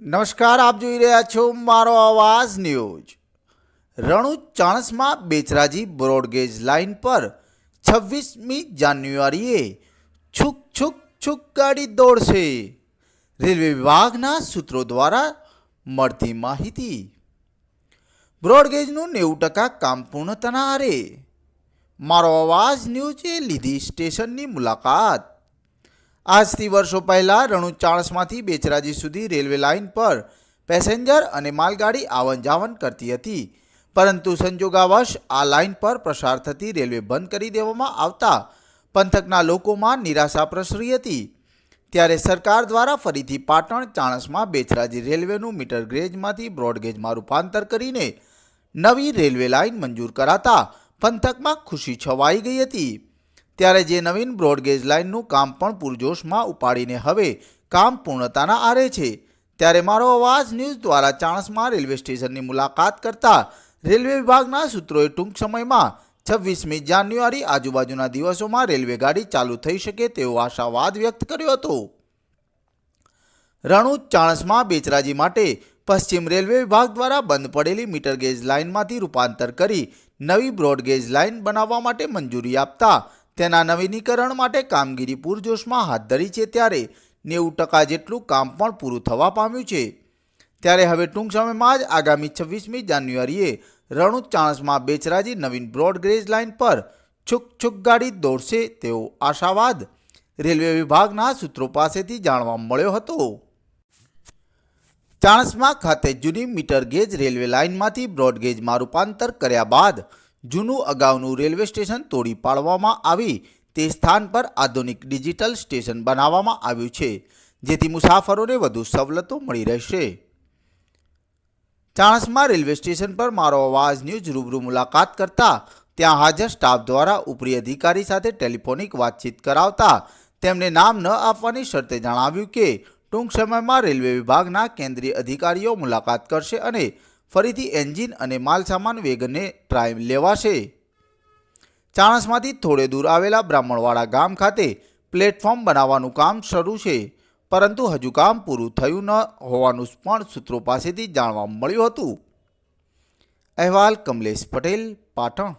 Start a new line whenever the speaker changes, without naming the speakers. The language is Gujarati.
નમસ્કાર, આપ જોઈ રહ્યા છો મારો અવાજ ન્યૂઝ. રણુ Chanasma Becharaji broad gauge line પર છવ્વીસમી જાન્યુઆરીએ છુક છુક છુક ગાડી દોડશે. રેલવે વિભાગના સૂત્રો દ્વારા મળતી માહિતી. બ્રોડગેજનું નેવું ટકા કામ પૂર્ણતાના આરે. મારો અવાજ ન્યૂઝે લીધી સ્ટેશનની મુલાકાત. આજથી વર્ષો પહેલાં રણુ ચાણસમાંથી બેચરાજી સુધી રેલવે લાઇન પર પેસેન્જર અને માલગાડી આવન જાવન કરતી હતી. પરંતુ સંજોગાવશ આ લાઇન પર પ્રસાર થતી રેલવે બંધ કરી દેવામાં આવતા પંથકના લોકોમાં નિરાશા પ્રસરી હતી. ત્યારે સરકાર દ્વારા ફરીથી પાટણ ચાણસમાં બેચરાજી રેલવેનું મીટર ગ્રેજમાંથી બ્રોડગેજમાં રૂપાંતર કરીને નવી રેલવે લાઇન મંજૂર કરાતા પંથકમાં ખુશી છવાઈ ગઈ હતી. ત્યારે જે નવીન બ્રોડગેજ લાઇનનું કામ પણ પૂરજોશમાં ઉપાડીને હવે કામ પૂર્ણતાના આરે છે. ત્યારે મારો અવાજ ન્યૂઝ દ્વારા ચાણસમાં રેલવે સ્ટેશનની મુલાકાત કરતા રેલવે વિભાગના સૂત્રોએ ટૂંક સમયમાં છવ્વીસમી જાન્યુઆરી આજુબાજુના દિવસોમાં રેલવે ગાડી ચાલુ થઈ શકે તેવો આશાવાદ વ્યક્ત કર્યો હતો. રણુજ ચાણસમાં બેચરાજી માટે પશ્ચિમ રેલવે વિભાગ દ્વારા બંધ પડેલી મીટર ગેજ લાઇનમાંથી રૂપાંતર કરી નવી બ્રોડગેજ લાઇન બનાવવા માટે મંજૂરી આપતા તેના નવીનીકરણ માટે કામગીરી પૂરજોશમાં હાથ ધરી છે ત્યારે નેવું ટકા જેટલું કામ પણ પૂરું થવા પામ્યું છે. ત્યારે હવે ટૂંક સમયમાં જ આગામી છવ્વીસમી જાન્યુઆરીએ રણુત ચાણસમાં બેચરાજી નવીન બ્રોડગેજ લાઇન પર છુક છુક ગાડી દોડશે તેવો આશાવાદ રેલવે વિભાગના સૂત્રો પાસેથી જાણવા મળ્યો હતો. ચાણસમાં ખાતે જૂની મીટર ગેજ રેલવે લાઇનમાંથી બ્રોડગેજમાં રૂપાંતર કર્યા બાદ જૂનું અગાઉનું રેલવે સ્ટેશન તોડી પાડવામાં આવી તે સ્થાન પર આધુનિક ડિજિટલ સ્ટેશન બનાવવામાં આવ્યું છે, જેથી મુસાફરોને વધુ સવલતો મળી રહેશે. ચાણસમાં રેલવે સ્ટેશન પર મારો અવાજ ન્યૂઝ રૂબરૂ મુલાકાત કરતા ત્યાં હાજર સ્ટાફ દ્વારા ઉપરી અધિકારી સાથે ટેલિફોનિક વાતચીત કરાવતા તેમને નામ ન આપવાની શરતે જણાવ્યું કે ટૂંક સમયમાં રેલવે વિભાગના કેન્દ્રીય અધિકારીઓ મુલાકાત કરશે અને ફરીથી એન્જિન અને માલસામાન વેગને ટ્રાય લેવાશે. ચાણસમાંથી થોડે દૂર આવેલા બ્રાહ્મણવાડા ગામ ખાતે પ્લેટફોર્મ બનાવવાનું કામ શરૂ છે. પરંતુ હજુ કામ પૂરું થયું ન હોવાનું પણ સૂત્રો પાસેથી જાણવા મળ્યું હતું. અહેવાલ કમલેશ પટેલ, પાટણ.